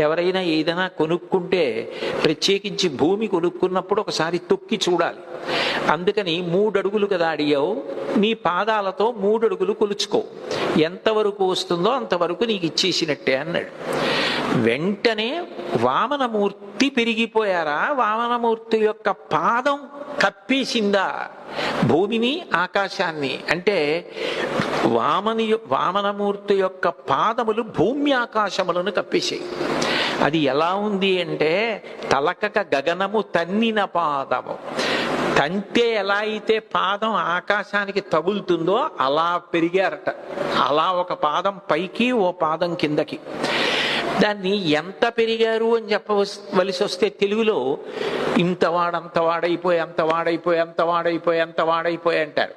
ఎవరైనా ఏదైనా కొనుక్కుంటే ప్రత్యేకించి భూమి కొనుక్కున్నప్పుడు ఒకసారి తొక్కి చూడాలి. అందుకని మూడు అడుగులు కదా అడిగావు నీ పాదాలతో మూడు అడుగులు కొలుచుకో. ఎంతవరకు వస్తుందో అంతవరకు నీకు ఇచ్చేసినట్టే అన్నాడు. వెంటనే వామనమూర్తి పెరిగిపోయారా? వామనమూర్తి యొక్క పాదం కప్పేసిందా? భూమిని ఆకాశాన్ని. అంటే వామని వామనమూర్తి యొక్క పాదములు భూమి ఆకాశములను కప్పేసాయి అది ఎలా ఉంది అంటే తలకక గగనము తన్నిన పాదము. తంతే ఎలా అయితే పాదం ఆకాశానికి తగులుతుందో అలా పెరిగారట. అలా ఒక పాదం పైకి ఓ పాదం కిందకి. దాన్ని ఎంత పెరిగారు అని చెప్పవలసి వస్తే తెలుగులో ఇంత వాడంత వాడైపోయి అంత వాడైపోయి అంత వాడైపోయి అంత వాడైపోయి అంటారు.